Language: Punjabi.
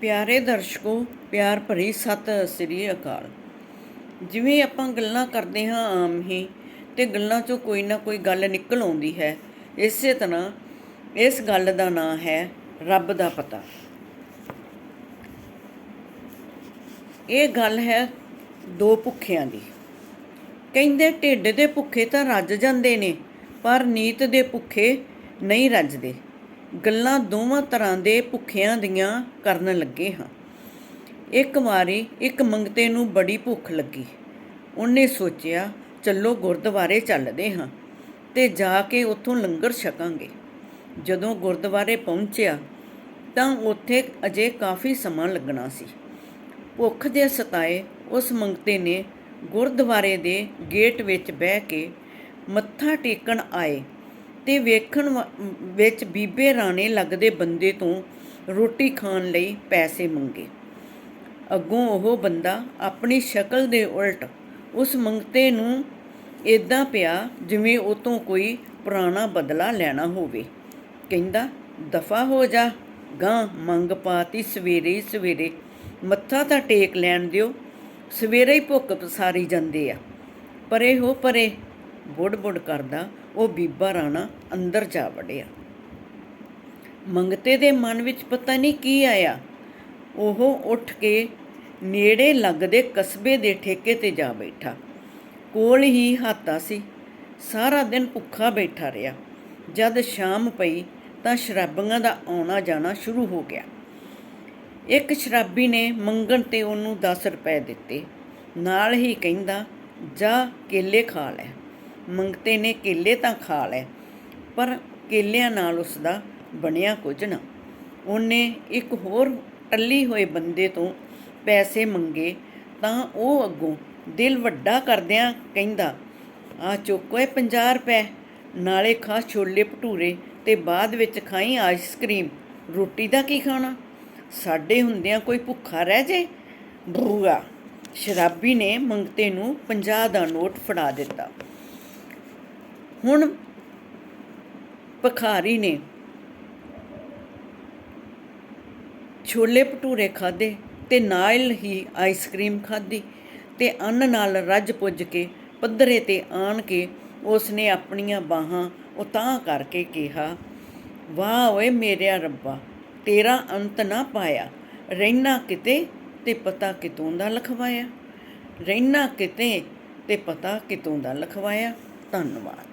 ਪਿਆਰੇ ਦਰਸ਼ਕੋ, ਪਿਆਰ ਭਰੀ ਸਤਿ ਸ੍ਰੀ ਅਕਾਲ। ਜਿਵੇਂ ਆਪਾਂ ਗੱਲਾਂ ਕਰਦੇ ਹਾਂ ਆਮ ਹੀ, ਤੇ ਗੱਲਾਂ 'ਚੋਂ ਕੋਈ ਨਾ ਕੋਈ ਗੱਲ ਨਿਕਲ ਆਉਂਦੀ ਹੈ। ਇਸੇ ਤਰ੍ਹਾਂ ਇਸ ਗੱਲ ਦਾ ਨਾਂ ਹੈ ਰੱਬ ਦਾ ਪਤਾ। ਇਹ ਗੱਲ ਹੈ ਦੋ ਭੁੱਖਿਆਂ ਦੀ। ਕਹਿੰਦੇ ਢਿੱਡ ਦੇ ਭੁੱਖੇ ਤਾਂ ਰੱਜ ਜਾਂਦੇ ਨੇ, ਪਰ ਨੀਤ ਦੇ ਭੁੱਖੇ ਨਹੀਂ ਰੱਜਦੇ। ਗੱਲਾਂ ਦੋਵਾਂ ਤਰ੍ਹਾਂ ਦੇ ਭੁੱਖਿਆਂ ਦੀਆਂ ਕਰਨ ਲੱਗੇ ਹਾਂ। ਇੱਕ ਵਾਰੀ ਇੱਕ ਮੰਗਤੇ ਨੂੰ ਬੜੀ ਭੁੱਖ ਲੱਗੀ। ਉਹਨੇ ਸੋਚਿਆ, ਚੱਲੋ ਗੁਰਦੁਆਰੇ ਚੱਲਦੇ ਹਾਂ ਤੇ ਜਾ ਕੇ ਉੱਥੋਂ ਲੰਗਰ ਛਕਾਂਗੇ। ਜਦੋਂ ਗੁਰਦੁਆਰੇ ਪਹੁੰਚਿਆ, ਤਾਂ ਉੱਥੇ ਅਜੇ ਕਾਫੀ ਸਮਾਂ ਲੱਗਣਾ ਸੀ। ਭੁੱਖ ਦੇ ਸਤਾਏ ਉਸ ਮੰਗਤੇ ਨੇ ਗੁਰਦੁਆਰੇ ਦੇ ਗੇਟ ਵਿੱਚ ਬਹਿ ਕੇ ਮੱਥਾ ਟੇਕਣ ਆਏ। ਤੇ ਵੇਖਣ ਵਾ- ਵਿੱਚ ਬੀਬੇ ਰਾਣੇ ਲੱਗਦੇ ਬੰਦੇ ਤੋਂ ਰੋਟੀ ਖਾਣ ਲਈ ਪੈਸੇ ਮੰਗੇ। ਅੱਗੋਂ ਉਹ ਬੰਦਾ ਆਪਣੀ ਸ਼ਕਲ ਦੇ ਉਲਟ ਉਸ ਮੰਗਤੇ ਨੂੰ ਇਦਾਂ ਪਿਆ ਜਿਵੇਂ ਉਹ ਤੋਂ ਕੋਈ ਪੁਰਾਣਾ ਬਦਲਾ ਲੈਣਾ ਹੋਵੇ। ਕਹਿੰਦਾ, ਦਫਾ ਹੋ ਜਾ ਗਾਂ ਮੰਗ ਪਾਤੀ ਸਵੇਰੇ ਹੀ ਸਵੇਰੇ। ਮੱਥਾ ਤਾਂ ਟੇਕ ਲੈਣ ਦਿਓ, ਸਵੇਰੇ ਹੀ ਭੁੱਖ ਪਸਾਰੀ ਜਾਂਦੇ ਆ। ਪਰੇ ਹੋ ਪਰੇ। ਬੁੜ ਬੁੜ ਕਰਦਾ ਉਹ ਬੀਬਾ ਰਾਣਾ ਅੰਦਰ ਜਾ ਵੜਿਆ। ਮੰਗਤੇ ਦੇ ਮਨ ਵਿੱਚ ਪਤਾ ਨਹੀਂ ਕੀ ਆਇਆ। ਉਹ ਉੱਠ ਕੇ ਨੇੜੇ ਲੱਗਦੇ ਕਸਬੇ ਦੇ ਠੇਕੇ ਤੇ ਜਾ ਬੈਠਾ। ਕੋਲ ਹੀ ਹਾਤਾ ਸੀ। ਸਾਰਾ ਦਿਨ ਭੁੱਖਾ ਬੈਠਾ ਰਿਹਾ। ਜਦ ਸ਼ਾਮ ਪਈ ਤਾਂ ਸ਼ਰਾਬੀਆਂ ਦਾ ਆਉਣਾ ਜਾਣਾ ਸ਼ੁਰੂ ਹੋ ਗਿਆ। ਇੱਕ ਸ਼ਰਾਬੀ ਨੇ ਮੰਗਣ ਤੇ ਉਹਨੂੰ 10 ਰੁਪਏ ਦਿੱਤੇ। ਨਾਲ ਹੀ ਕਹਿੰਦਾ, ਜਾ ਕੇਲੇ ਖਾ ਲੈ। ਮੰਗਤੇ ਨੇ ਕੇਲੇ ਤਾਂ ਖਾ ਲੈ, ਪਰ ਕੇਲਿਆਂ ਨਾਲ ਉਸ ਦਾ ਬਣਿਆ ਕੁਝ ਨਾ। ਉਹਨੇ ਇੱਕ ਹੋਰ ਟੱਲੀ ਹੋਏ ਬੰਦੇ ਤੋਂ ਪੈਸੇ ਮੰਗੇ ਤਾਂ ਉਹ ਅੱਗੋਂ ਦਿਲ ਵੱਡਾ ਕਰਦਿਆਂ ਕਹਿੰਦਾ ਆ ਚੁੱਕੋਏ 50 ਰੁਪਏ, ਨਾਲੇ ਖਾ ਛੋਲੇ ਭਟੂਰੇ ਤੇ ਬਾਅਦ ਵਿੱਚ ਖਾਈ ਆਈਸਕ੍ਰੀਮ। ਰੋਟੀ ਦਾ ਕੀ ਖਾਣਾ? ਸਾਡੇ ਹੁੰਦਿਆਂ ਕੋਈ ਭੁੱਖਾ ਰਹਿ ਜੇ? ਬੂਆ ਸ਼ਰਾਬੀ ਨੇ ਮੰਗਤੇ ਨੂੰ 50 ਦਾ ਨੋਟ ਫੜਾ ਦਿੱਤਾ। ਹੁਣ ਭਖਾਰੀ ਨੇ ਛੋਲੇ ਭਟੂਰੇ ਖਾਦੇ ਤੇ ਨਾਲ ਹੀ ਆਈਸਕ੍ਰੀਮ ਖਾਧੀ ਤੇ ਅੰਨ ਨਾਲ ਰੱਜ ਪੁੱਜ ਕੇ ਪੱਧਰੇ ਤੇ ਆਣ ਕੇ ਉਸ ਨੇ ਆਪਣੀਆਂ ਬਾਹਾਂ ਉਤਾਂ ਕਰਕੇ ਕਿਹਾ, ਵਾਹ ਓਏ ਮੇਰਿਆ ਰੱਬਾ, ਤੇਰਾ ਅੰਤ ਨਾ ਪਾਇਆ। ਰਹਿਣਾ ਕਿਤੇ ਤੇ ਪਤਾ ਕਿਤੋਂ ਦਾ ਲਖਵਾਇਆ। ਰਹਿਣਾ ਕਿਤੇ ਤੇ ਪਤਾ ਕਿਤੋਂ ਦਾ ਲਖਵਾਇਆ। ਧੰਨਵਾਦ।